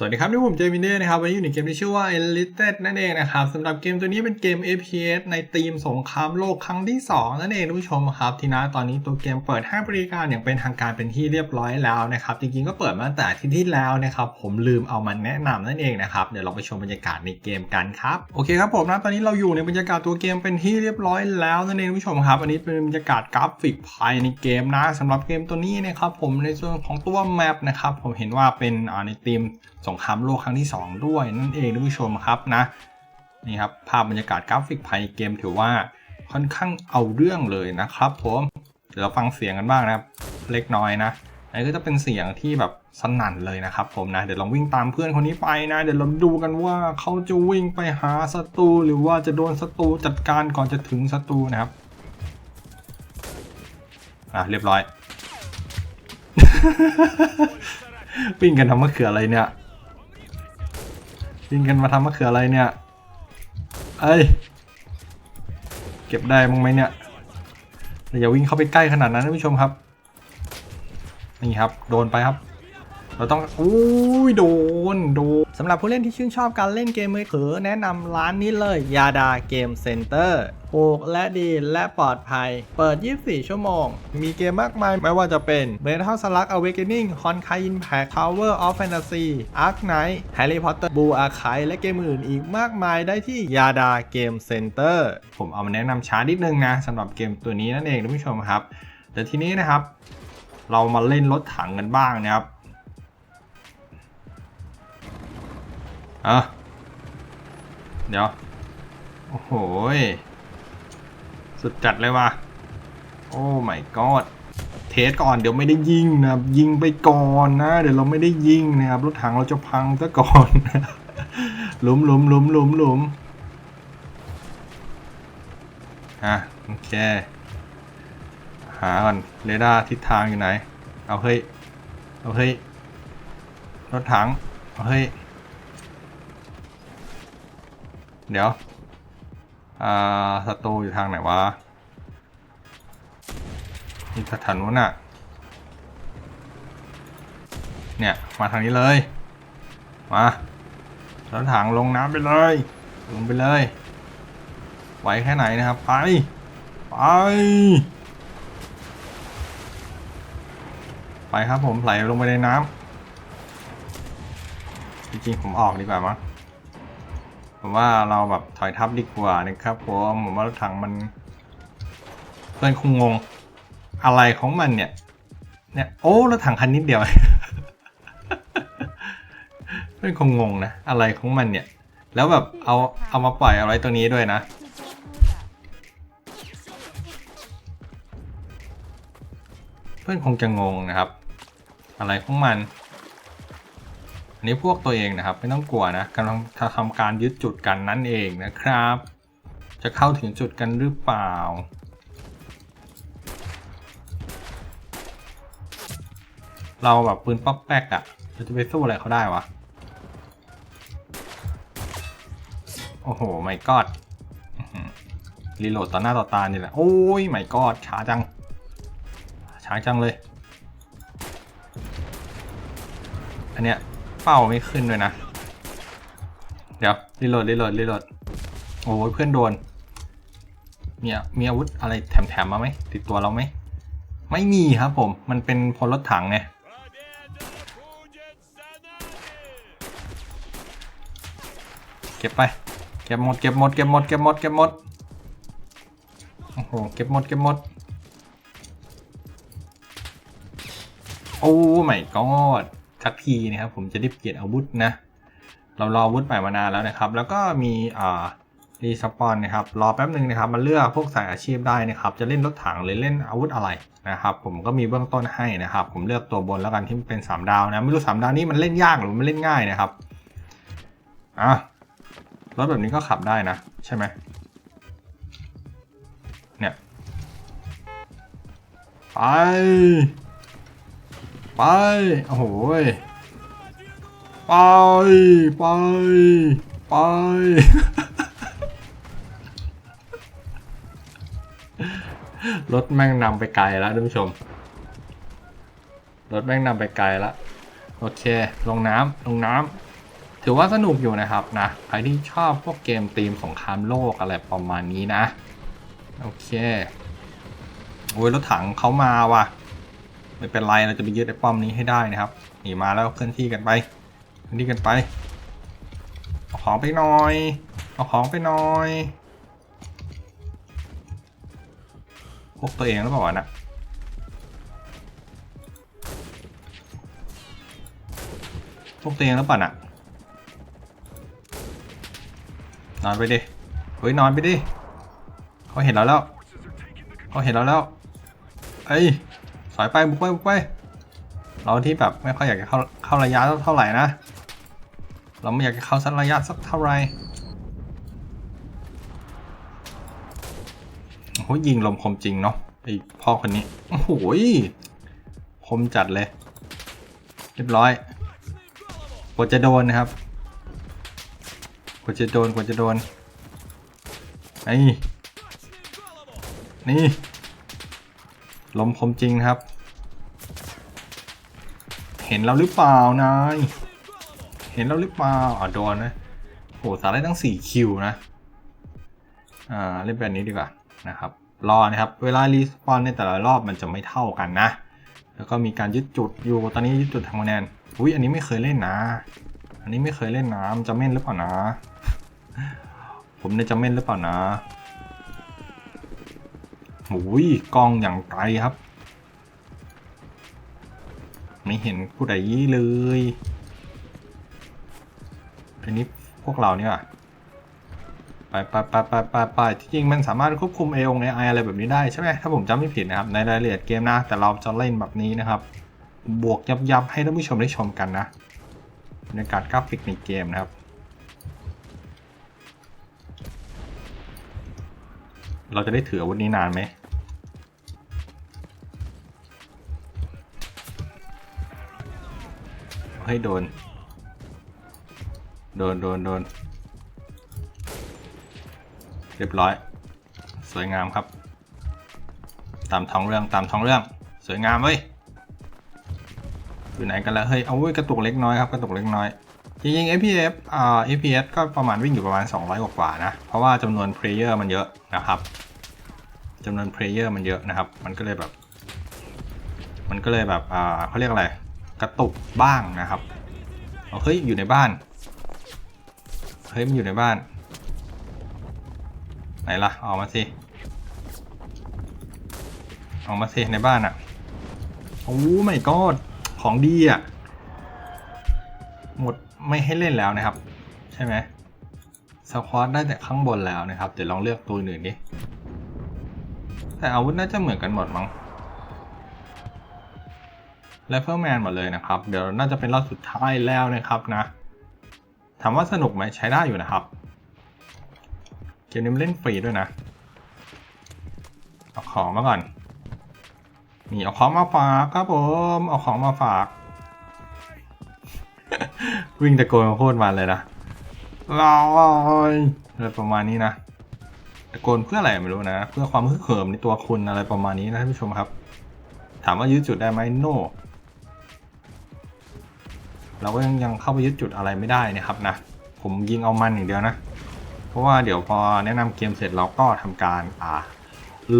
สวัสดีครับนี่ผมเจมินเน่นะครับวันนี้อยู่ในเกมที่ชื่อว่า Enlisted นั่นเองนะครับสำหรับเกมตัวนี้เป็นเกม APS ในธีมสงครามโลกครั้งที่ 2 นั่นเองท่านผู้ชมครับทีนะตอนนี้ตัวเกมเปิดให้บริการอย่างเป็นทางการเป็นที่เรียบร้อยแล้วนะครับจริงๆก็เปิดมาตั้งแต่ที่ที่แล้วนะครับผมลืมเอามาแนะนำนั่นเองนะครับเดี๋ยวเราไปชมบรรยากาศในเกมกันครับโอเคครับผมนะตอนนี้เราอยู่ในบรรยากาศตัวเกมเป็นที่เรียบร้อยแล้วนั่นเองท่านผู้ชมครับอันนี้เป็นบรรยากาศกราฟิกภายในเกมนะสำหรับเกมตัวนี้นะครับผมในส่วนของตัวแมปนะครับผมเห็นว่าเป็นอ่าในธีมสงครามโลกครั้งที่ 2 ด้วยนั่นเองท่านผู้ชมครับนะนี่ครับภาพบรรยากาศกราฟิกภายในเกมถือว่าค่อนข้างเอาเรื่องเลยนะครับผมเดี๋ยวเราฟังเสียงกันบ้างนะครับเล็กน้อยนะอันนี้ก็จะเป็นเสียงที่แบบสนั่นเลยนะครับผมนะเดี๋ยวลองวิ่งตามเพื่อนคนนี้ไปนะ เดี๋ยวเราดูกันว่าเขาจะวิ่งไปหาศัตรูหรือว่าจะโดนศัตรูจัดการก่อนจะถึงศัตรูนะครับอะเรียบร้อย วิ่งกันทำมะเขืออะไรเนี่ย วิ่งกันมาทำมะเขืออะไรเนี่ยเอ้ยเก็บได้มั้งไหมเนี่ยอย่าวิ่งเข้าไปใกล้ขนาดนั้นท่านผู้ชมครับ นี่ครับ โดนไปครับ เราต้องอุ้ยโดนโดนสำหรับผู้เล่นที่ชื่นชอบการเล่นเกมมือถือแนะนำร้านนี้เลยยาดาเกมเซ็นเตอร์ถูกและดีและปลอดภัย เปิด 24 ชั่วโมง มีเกมมากมาย ไม่ว่าจะเป็น Metal Slug Awakening Honkai Impact Tower of Fantasy Ark Knight Harry Potter Blue Archive และเกมอื่นอีกมากมายได้ที่ยาดาเกมเซ็นเตอร์ผมเอามาแนะนำช้านิดนึงนะสำหรับเกมตัวนี้นั่นเองท่านผู้ชมครับ แต่ทีนี้นะครับ เรามาเล่นรถถังกันบ้างนะครับ อะเดี๋ยว โอ้โห สุดจัดเลยว่ะ โอ้ my god เทสก่อนเดี๋ยวไม่ได้ยิงนะยิงไปก่อนนะ เดี๋ยวเราไม่ได้ยิงนะครับรถถังเราจะพังซะก่อนหลุมหลุมหลุมหลุมหลุมอะโอเค หาก่อนเรดาร์ทิศทางอยู่ไหน เอาเฮ้ย เอาเฮ้ย รถถัง เอาเฮ้ย เดี๋ยว อ่าศัตรูอยู่ทางไหนวะนี่สถานนู้นน่ะเนี่ย มาทางนี้เลย มาแล้วถังลงน้ำไปเลย ลงไปเลย ไหวแค่ไหนนะครับ ไป ไป ไปครับผมไหลลงไปในน้ำจริงๆผมออกดีกว่ามั้ง ผมว่าเราแบบถอยทับดีกว่านะครับผมผมว่ารถถังมันเพื่อนคงงงอะไรของมันเนี่ย เนี่ยโอ้รถถังคันนิดเดียว เพื่อนคงงงนะอะไรของมันเนี่ย แล้วแบบเอาเอามาปล่อยเอาไว้ตรงนี้ด้วยนะเพื่อนคงจะงงนะครับ อะไรของมัน อันนี้พวกตัวเองนะครับ ไม่ต้องกลัวนะกำลังทำการยึดจุดกันนั่นเองนะครับ จะเข้าถึงจุดกันหรือเปล่า เราแบบปืนป๊อกแป๊กอะเราจะไปสู้อะไรเขาได้วะ โอ้โหไม่กอดรีโหลดต่อหน้าต่อตานี่แหละ โอ้ยไม่กอดช้าจัง ช้าจังเลย อันเนี้ย เป้าไม่ขึ้นด้วยนะ เดี๋ยวรีโหลดรีโหลดรีโหลดโอ้ยเพื่อนโดนมีมีอาวุธอะไรแถมๆมาไหมติดตัวเราไหมไม่มีครับผม มันเป็นพลรถถังไงเก็บไป เก็บหมด เก็บหมด เก็บหมด เก็บหมด เก็บหมด โอ้โห เก็บหมด เก็บหมด โอ้ไม่กอด สักทีนะครับ ผมจะได้เปลี่ยนอาวุธนะ เรารออาวุธใหม่มานานแล้วนะครับ แล้วก็มีอ่ารีสปอนนะครับ รอแป๊บหนึ่งนะครับมาเลือกพวกสายอาชีพได้นะครับ จะเล่นรถถังหรือเล่นอาวุธอะไรนะครับ ผมก็มีเบื้องต้นให้นะครับ ผมเลือกตัวบนแล้วกันที่เป็น 3 ดาวนะ ไม่รู้ 3 ดาวนี้มันเล่นยากหรือมันเล่นง่ายนะครับ อะ รถแบบนี้ก็ขับได้นะ ใช่ไหมเนี่ย ไป ไป โอ้โหยไป ไป ไป รถแม่งนำไปไกลแล้วท่านผู้ชม รถแม่งนำไปไกลแล้ว โอเค ลงน้ำลงน้ำถือว่าสนุกอยู่นะครับนะ ใครที่ชอบพวกเกมธีมสงครามโลกอะไรประมาณนี้นะ โอเค โอ้ยรถถังเขามาว่ะ ไม่เป็นไรเราจะไปยึดไอ้ป้อมนี้ให้ได้นะครับหนีมาแล้วเคลื่อนที่กันไปเคลื่อนที่กันไปเอาของไปหน่อยเอาของไปหน่อยพวกตัวเองหรือเปล่าวะนะพวกตัวเองหรือเปล่าน่ะนอนไปดิเฮ้ยนอนไปดิเขาเห็นเราแล้วเขาเห็นเราแล้วเอ้ย สอยไปบุกไปบุกไปเราที่แบบไม่ค่อยอยากจะเข้าเข้าระยะเท่าไหร่นะ เราไม่อยากจะเข้าสักระยะสักเท่าไหร่โอ้โหยิงลมคมจริงเนาะไอพ่อคนนี้โอ้โหยคมจัดเลย เรียบร้อยกว่าจะโดนนะครับกว่าจะโดนกว่าจะโดนไอ้นี่ ลมคมจริงนะครับ เห็นเราหรือเปล่านาย เห็นเราหรือเปล่าอ๋อโดนนะโหสาได้ตั้ง4คิวนะ อ่า เล่นแบบนี้ดีกว่านะครับ รอนะครับ เวลารีสปอนในแต่ละรอบมันจะไม่เท่ากันนะ แล้วก็มีการยึดจุดอยู่ ตอนนี้ยึดจุดทำคะแนน อุ้ยอันนี้ไม่เคยเล่นนะ อันนี้ไม่เคยเล่นนะมันจะเม่นหรือเปล่านะ ผมเนี่ยจะเม่นหรือเปล่านะ หูยกล้องอย่างไกลครับ ไม่เห็นผู้ใดยี่เลยอันนี้พวกเราเนี่ยไปไปไปไปไปไปที่จริงมันสามารถควบคุมเอองไออะไรแบบนี้ได้ใช่ไหมถ้าผมจำไม่ผิดนะครับ ในรายละเอียดเกมนะ แต่เราจะเล่นแบบนี้นะครับ บวกยับยับให้ท่านผู้ชมได้ชมกันนะบรรยากาศกราฟิกในเกมนะครับ เราจะได้ถืออาวุธนี้นานไหม เฮ้ยโดน โดนโดนโดน เรียบร้อย สวยงามครับ ตามท้องเรื่องตามท้องเรื่อง สวยงามเว้ย อยู่ไหนกันล้วเฮ้ย เอาเว้ยกระตุกเล็กน้อยครับกระตุกเล็กน้อย จริงๆ FPS อ่า FPS ก็ประมาณวิ่งอยู่ประมาณ 200 กว่าๆนะ เพราะว่าจำนวนเพลเยอร์มันเยอะนะครับจำนวนเพลเยอร์มันเยอะนะครับ มันก็เลยแบบ มันก็เลยแบบ อ่าเขาเรียกอะไร กระตุกบ้างนะครับเฮ้ยอยู่ในบ้านเฮ้ยมันอยู่ในบ้าน ไหนล่ะออกมาสิออกมาสิในบ้านอะ่ะโอ้ไม่ก็ของดีอะ่ะหมดไม่ให้เล่นแล้วนะครับ ใช่ไหมสควอตได้แต่ข้างบนแล้วนะครับ เดี๋ยวลองเลือกตัวอื่นดิแต่อาวุธน่าจะเหมือนกันหมดมั้ง ไ i เฟิลแมนหมดเลยนะครับ เดี๋ยวน่าจะเป็นรอบสุดท้ายแล้วนะครับนะ ถามว่าสนุกไหมใช้ได้อยู่นะครับ เกมนี้มันเล่นฟรีด้วยนะ เอาของมาก่อน นี่เอาของมาฝากครับผม เอาของมาฝาก วิ่งตะโกนโคตรมันเลยนะลอยอะไรประมาณนี้นะตะโกนเพื่ออะไรไม่รู้นะ เพื่อความฮึกเหิมในตัวคุณอะไรประมาณนี้นะท่านผู้ชมครับ ถามว่ายืดจุดได้ไหมโน no. เราก็ยังยังเข้าไปยึดจุดอะไรไม่ได้นะครับนะผมยิงเอามันอย่างเดียวนะ เพราะว่าเดี๋ยวพอแนะนำเกมเสร็จเราก็ทำการอ่า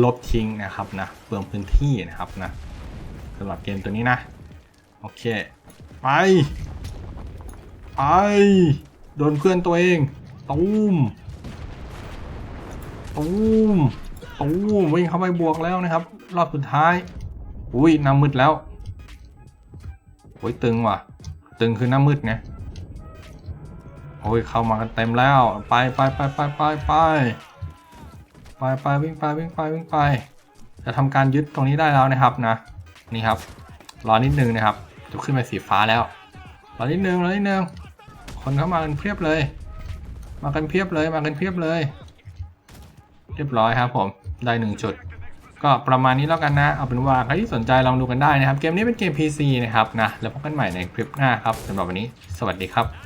ลบทิ้งนะครับนะเปลืองพื้นที่นะครับนะสำหรับเกมตัวนี้นะ โอเค ไป ไป โดนเพื่อนตัวเองตูมตูมตูมวิ่งเข้าไปบวกแล้วนะครับ รอบสุดท้าย อุ้ยน้ำมืดแล้วโอ้ยตึงว่ะ ตึงคือหน้ามืดไงโอ้ยเข้ามากันเต็มแล้ว ไปไปไปไปไปไปไปไปวิ่งไปวิ่งไปวิ่งไป จะทำการยึดตรงนี้ได้แล้วนะครับนะ นี่ครับ รอนิดนึงนะครับ จะขึ้นไปสีฟ้าแล้ว รอนิดนึงรอนิดนึง คนเข้ามากันเพียบเลย มากันเพียบเลย มากันเพียบเลย เรียบร้อยครับผม ได้หนึ่งจุด ก็ประมาณนี้แล้วกันนะ เอาเป็นว่าใครที่สนใจลองดูกันได้นะครับ เกมนี้เป็นเกม PC นะครับนะ แล้วพบกันใหม่ในคลิปหน้าครับสำหรับวันนี้ สวัสดีครับ